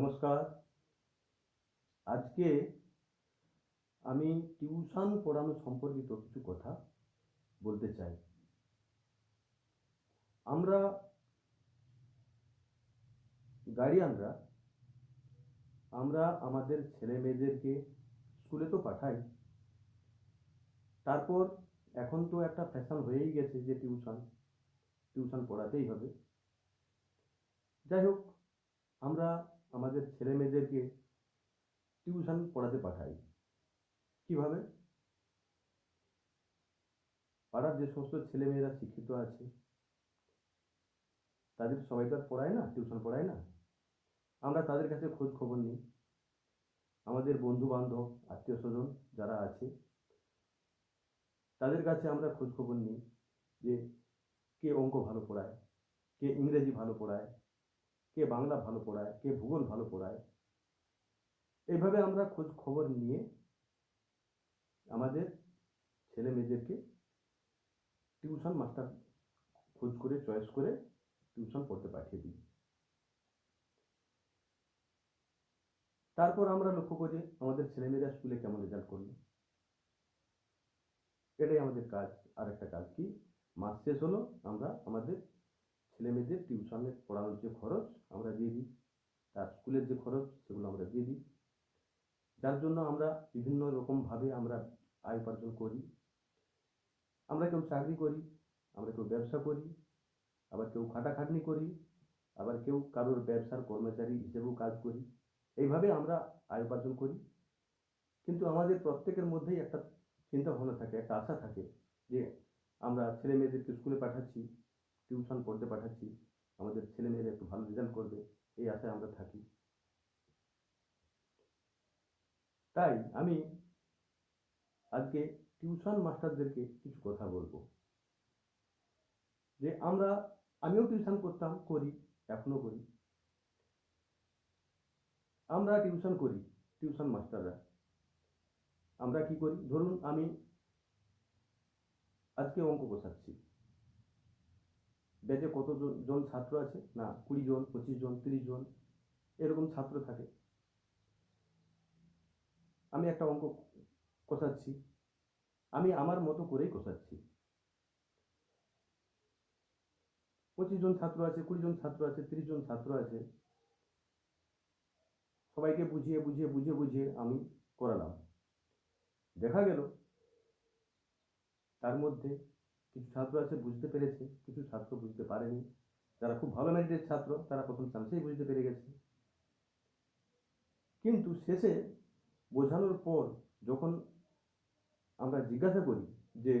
নমস্কার। আজকে আমি টিউশন পড়ানো সম্পর্কিত কিছু কথা বলতে চাই। আমরা গার্ডিয়ানরা আমরা আমাদের ছেলে মেয়েদেরকে স্কুলে তো পাঠাই। তারপর এখন তো একটা ফ্যাশন হয়েই গেছে যে টিউশন টিউশন পড়াতেই হবে। যাই হোক, আমরা আমাদের ছেলে মেয়েদেরকে টিউশন পড়াতে পাঠাই। কীভাবে? পাড়ার যে সমস্ত ছেলে মেয়েরা শিক্ষিত আছে, তাদের সবাই তো আর পড়ায় না, টিউশন পড়ায় না। আমরা তাদের কাছে খোঁজ খবর নিই। আমাদের বন্ধু বান্ধব আত্মীয় স্বজন যারা আছে, তাদের কাছে আমরা খোঁজ খবর নিই যে কে অঙ্ক ভালো পড়ায়, কে ইংরেজি ভালো পড়ায় কে বাংলা ভালো পড়ায়, কে ভূগোল ভালো পড়ায়। এইভাবে আমরা খোঁজ খবর নিয়ে আমাদের ছেলে মেয়েদেরকে টিউশন মাস্টার খোঁজ করে চয়েস করে টিউশন পড়তে পাঠিয়ে দিই। তারপর আমরা লক্ষ্য করি আমাদের ছেলেমেয়েরা স্কুলে কেমন রেজাল্ট করল। এটাই আমাদের কাজ। আর একটা কাজ কি? মাস শেষ হলো, আমরা আমাদের ছেলে মেয়েদের টিউশনের পড়ানোর যে খরচ আমরা দিয়ে দিই, তার স্কুলের যে খরচ সেগুলো আমরা দিয়ে দিই। যার জন্য আমরা বিভিন্ন রকমভাবে আমরা আয় উপার্জন করি। আমরা কেউ চাকরি করি, আমরা কেউ ব্যবসা করি, আবার কেউ খাটাখাটনি করি, আবার কেউ কারোর ব্যবসার কর্মচারী হিসেবেও কাজ করি। এইভাবে আমরা আয় উপার্জন করি। কিন্তু আমাদের প্রত্যেকের মধ্যেই একটা চিন্তা ভাবনা থাকে, একটা আশা থাকে যে আমরা ছেলে মেয়েদেরকে স্কুলে পাঠাচ্ছি টিউশন পড়তে পাঠাচ্ছি, আমাদের ছেলে মেয়েরা একটু ভালো রেজাল্ট করবে, এই আশায় আমরা থাকি। তাই আমি আজকে টিউশন মাস্টারদেরকে কিছু কথা বলব। যে আমরা, আমিও টিউশন করতাম, করি, এখনও করি। আমরা টিউশন করি টিউশন মাস্টাররা আমরা কি করি? ধরুন আমি আজকে অঙ্ক বসাচ্ছি। ব্যাচে কত জন জন ছাত্র আছে? না, কুড়ি জন, পঁচিশ জন, তিরিশ জন, এরকম ছাত্র থাকে। আমি একটা অঙ্ক কষাচ্ছি। আমি আমার মতো করেই কষাচ্ছি। পঁচিশ জন ছাত্র আছে, কুড়ি জন ছাত্র আছে, তিরিশ জন ছাত্র আছে। সবাইকে বুঝিয়ে বুঝিয়ে বুঝিয়ে বুঝিয়ে আমি করালাম। দেখা গেল, তার মধ্যে কিছু ছাত্র আছে, বুঝতে পেরেছে, কিছু ছাত্র বুঝতে পারেনি। যারা খুব ভালো মেরিটের ছাত্র, তারা প্রথম চান্সেই বুঝতে পেরে গেছে। কিন্তু শেষে বোঝানোর পর যখন আমরা জিজ্ঞাসা করি যে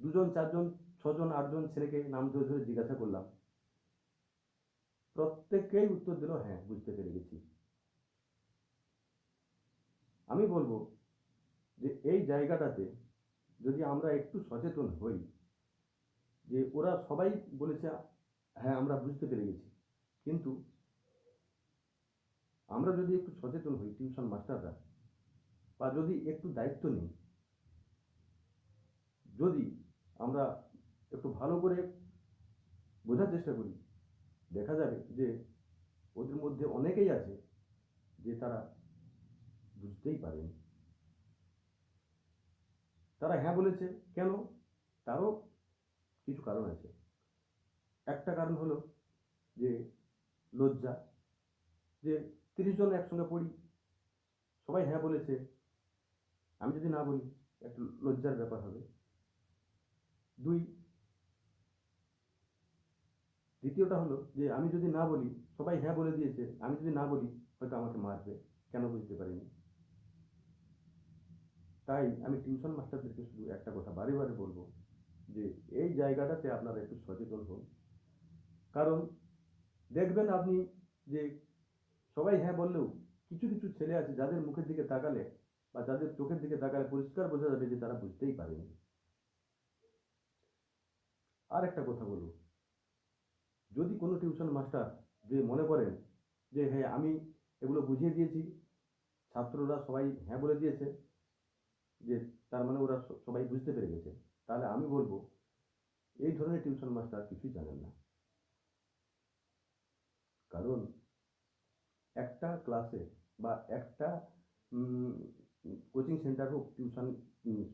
দুজন, চারজন, ছজন, আটজন ছেলেকে নাম ধরে ধরে জিজ্ঞাসা করলাম প্রত্যেকেই উত্তর দিল হ্যাঁ বুঝতে পেরে গেছি। আমি বলব যে এই জায়গাটাতে যদি আমরা একটু সচেতন হই, যে ওরা সবাই বলেছে হ্যাঁ আমরা বুঝতে পেরে গেছি। কিন্তু আমরা যদি একটু সচেতন হই, টিউশন মাস্টাররা, বা যদি একটু দায়িত্ব নিই, যদি আমরা একটু ভালো করে বোঝার চেষ্টা করি, দেখা যাবে যে ওদের মধ্যে অনেকেই আছে যে তারা বুঝতেই পারেনি। তারা হ্যাঁ বলেছে। কেন? তারও কিছু কারণ আছে। একটা কারণ হলো যে লজ্জা, যে তিরিশ জন একসঙ্গে পড়ি, সবাই হ্যাঁ বলেছে। আমি যদি না বলি, একটা লজ্জার ব্যাপার হবে। দুই, দ্বিতীয়টা হলো যে আমি যদি না বলি, সবাই হ্যাঁ বলে দিয়েছে। আমি যদি না বলি, হয়তো আমাকে মারবে। কেন বুঝতে পারিনি। তাই আমি টিউশন মাস্টারদেরকে শুধু একটা কথা বারে বারে বলব যে এই জায়গাটাতে আপনারা একটু সচেতন হন। কারণ দেখবেন আপনি যে সবাই হ্যাঁ বললেও কিছু কিছু ছেলে আছে যাদের মুখের দিকে তাকালে বা যাদের চোখের দিকে তাকালে পরিষ্কার বোঝা যাবে যে তারা বুঝতেই পারেনি। আর একটা কথা বলব। যদি কোনো টিউশন মাস্টার যে মনে করেন যে হ্যাঁ আমি এগুলো বুঝিয়ে দিয়েছি, ছাত্ররা সবাই হ্যাঁ বলে দিয়েছে যে তার মানে ওরা সবাই বুঝতে পেরে গেছে। তাহলে আমি বলব, এই ধরনের টিউশন মাস্টার কিছুই জানেন না। কারণ একটা ক্লাসে বা একটা কোচিং সেন্টার হোক, টিউশন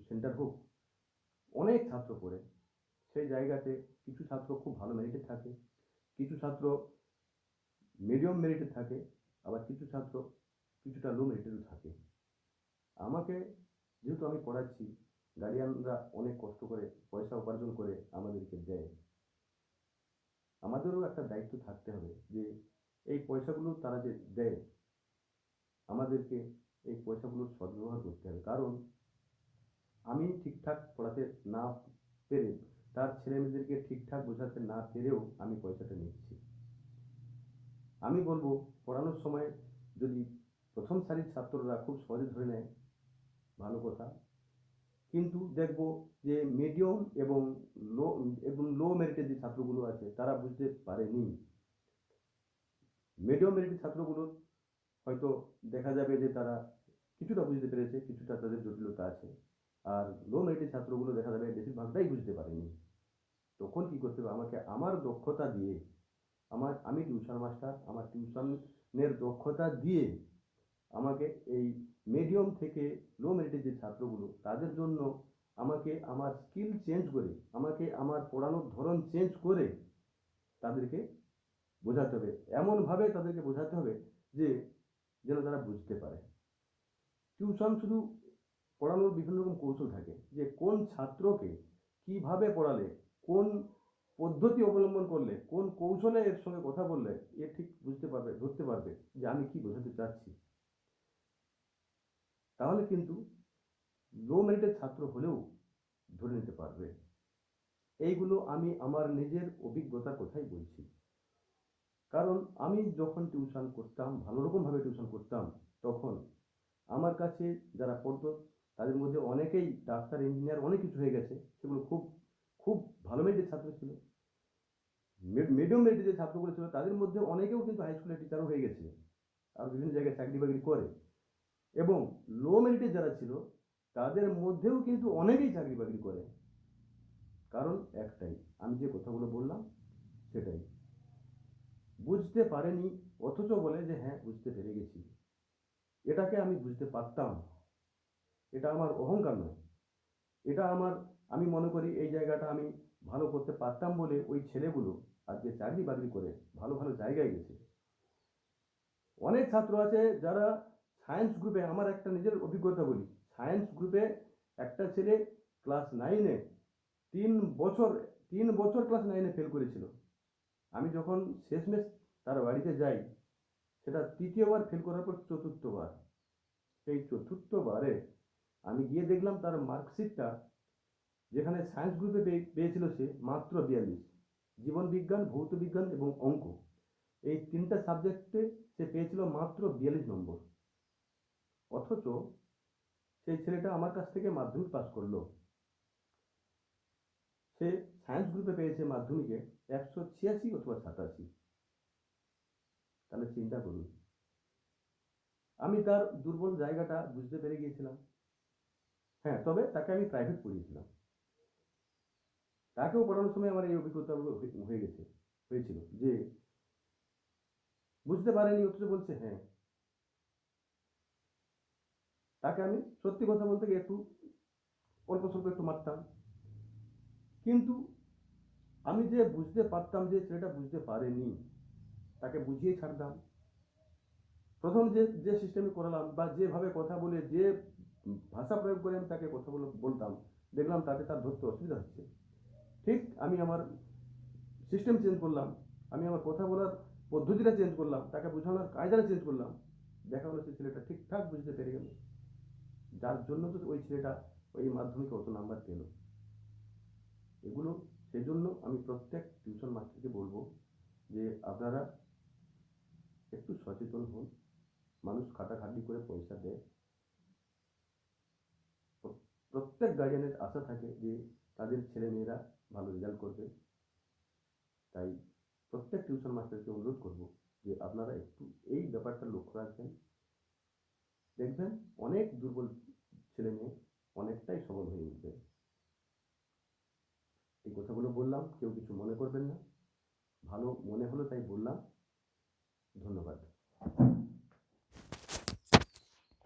সেন্টার হোক, অনেক ছাত্র পড়ে। সেই জায়গাতে কিছু ছাত্র খুব ভালো মেরিটে থাকে, কিছু ছাত্র মিডিয়াম মেরিটে থাকে, আবার কিছু ছাত্র কিছুটা লো মেরিটেরও থাকে। আমাকে যেহেতু আমি পড়াচ্ছি, গার্ডিয়ানরা অনেক কষ্ট করে পয়সা উপার্জন করে আমাদেরকে দেয়। আমাদেরও একটা দায়িত্ব থাকতে হবে যে এই পয়সাগুলো তারা যে দেয়, আমাদেরকে এই পয়সাগুলোর সদ্ব্যবহার করতে হবে। কারণ আমি ঠিকঠাক পড়াতে না পেরে, তার ছেলেমেয়েদেরকে ঠিকঠাক বোঝাতে না পেরেও আমি পয়সাটা নিচ্ছি। আমি বলব, পড়ানোর সময় যদি প্রথম সারির ছাত্ররা খুব সহজে ধরে নেয় ভালো কথা। কিন্তু দেখব যে মিডিয়াম এবং লো এবং লো মেরিটের যে ছাত্রগুলো আছে, তারা বুঝতে পারেনি। মিডিয়াম মেরিটের ছাত্রগুলো হয়তো দেখা যাবে যে তারা কিছুটা বুঝতে পেরেছে, কিছুটা তাদের জটিলতা আছে। আর লো মেরিটের ছাত্রগুলো দেখা যাবে বেশিরভাগটাই বুঝতে পারেনি। তখন কি করতে হবে? আমাকে আমার দক্ষতা দিয়ে, আমার, আমি টিউশন মাস্টার আমার টিউশনের দক্ষতা দিয়ে আমাকে এই মিডিয়াম থেকে লো মেরিটের যে ছাত্রগুলো, তাদের জন্য আমাকে আমার স্কিল চেঞ্জ করে, আমাকে আমার পড়ানোর ধরন চেঞ্জ করে তাদেরকে বোঝাতে হবে। এমনভাবে তাদেরকে বোঝাতে হবে যে, যেন তারা বুঝতে পারে। টিউশন শুধু পড়ানোর বিভিন্ন রকম কৌশল থাকে, যে কোন ছাত্রকে কীভাবে পড়ালে, কোন পদ্ধতি অবলম্বন করলে, কোন কৌশলে এর সঙ্গে কথা বললে, এ ঠিক বুঝতে পারবে, ধরতে পারবে যে আমি কি বোঝাতে চাচ্ছি। তাহলে কিন্তু লো মেরিটের ছাত্র হলেও ধরে নিতে পারবে। এইগুলো আমি আমার নিজের অভিজ্ঞতার কথাই বলছি। কারণ আমি যখন টিউশন করতাম, ভালো রকমভাবে টিউশন করতাম, তখন আমার কাছে যারা পড়তো, তাদের মধ্যে অনেকেই ডাক্তার ইঞ্জিনিয়ার অনেক কিছু হয়ে গেছে, সেগুলো খুব খুব ভালো মেরিটের ছাত্র ছিল। মিডিয়াম মেরিটের যে ছাত্রগুলো ছিল, তাদের মধ্যে অনেকেও কিন্তু হাই স্কুলের টিচারও হয়ে গেছে। আর বিভিন্ন জায়গায় চাকরি বাকরি করে। এবং লো মেরিটের যারা ছিল, তাদের মধ্যেও কিন্তু অনেকেই চাকরি বাকরি করে। কারণ একটাই, আমি যে কথাগুলো বললাম, সেটাই। বুঝতে পারেনি, অথচ বলে যে হ্যাঁ বুঝতে পেরে গেছি। এটাকে আমি বুঝতে পারতাম। এটা আমার অহংকার নয়। এটা আমার, আমি মনে করি এই জায়গাটা আমি ভালো করতে পারতাম বলে ওই ছেলেগুলো আজকে চাকরি বাকরি করে, ভালো ভালো জায়গায় গেছে। অনেক ছাত্র আছে যারা সায়েন্স গ্রুপে আমার একটা নিজের অভিজ্ঞতা বলি। সায়েন্স গ্রুপে একটা ছেলে ক্লাস নাইনে তিন বছর তিন বছর ক্লাস নাইনে ফেল করেছিল। আমি যখন শেষমেশ তার বাড়িতে যাই, সেটা তৃতীয়বার ফেল করার পর চতুর্থবার। সেই চতুর্থবারে আমি গিয়ে দেখলাম তার মার্কশিটটা যেখানে সায়েন্স গ্রুপে পেয়ে- পেয়েছিল সে মাত্র বিয়াল্লিশ। জীবন বিজ্ঞান, ভৌত বিজ্ঞান এবং অঙ্ক। এই তিনটা সাবজেক্টে সে পেয়েছিল মাত্র বিয়াল্লিশ নম্বর। অথচ সেই ছেলেটা আমার কাছ থেকে মাধ্যমিক পাস করল। সে সায়েন্স গ্রুপে পেয়েছে মাধ্যমিকে একশো ছিয়াশি অথবা সাতাশি। তাহলে চিন্তা করুন। আমি তার দুর্বল জায়গাটা বুঝতে পেরে গিয়েছিলাম। হ্যাঁ তবে তাকে আমি প্রাইভেট পড়িয়েছিলাম। তাকেও পড়ানোর সময় আমার এই অভিজ্ঞতাগুলো হয়ে- হয়ে গেছে, হয়েছিল যে বুঝতে পারেনি, অথচ বলছে হ্যাঁ তাকে আমি সত্যি কথা বলতে গিয়ে একটু অল্প স্বল্প একটু মারতাম। কিন্তু আমি যে বুঝতে পারতাম যে ছেলেটা বুঝতে পারেনি, তাকে বুঝিয়ে ছাড়তাম। প্রথম যে যে সিস্টেমে করালাম বা যেভাবে কথা বলে, যে ভাষা প্রয়োগ করে আমি তাকে কথা বলে, বলতাম, দেখলাম তাতে তার ধরতে অসুবিধা হচ্ছে। ঠিক আমি আমার সিস্টেম চেঞ্জ করলাম, আমি আমার কথা বলার পদ্ধতিটা চেঞ্জ করলাম, তাকে বোঝানোর কায়দাটা চেঞ্জ করলাম দেখা গেলো সে ছেলেটা ঠিকঠাক বুঝতে পেরে গেল। যার জন্য তো ওই ছেলেটা ওই মাধ্যমিকে অত নাম্বার পেল। এগুলো, সেজন্য আমি প্রত্যেক টিউশন মাস্টারকে বলব যে আপনারা একটু সচেতন হন, মানুষ খাটাখাটি করে পয়সা দেয়। প্র- প্রত্যেক গার্জিয়ানের আশা থাকে যে তাদের ছেলে মেয়েরা ভালো রেজাল্ট করবে। তাই প্রত্যেক টিউশন মাস্টারকে অনুরোধ করব যে আপনারা একটু এই ব্যাপারটা লক্ষ্য রাখবেন। দেখবেন অনেক দুর্বল ছেলে মেয়ে অনেকটাই সবল হয়ে উঠবে। এই কথাগুলো বললাম, কেউ কিছু মনে করবেন না। ভালো মনে হলো তাই বললাম। ধন্যবাদ।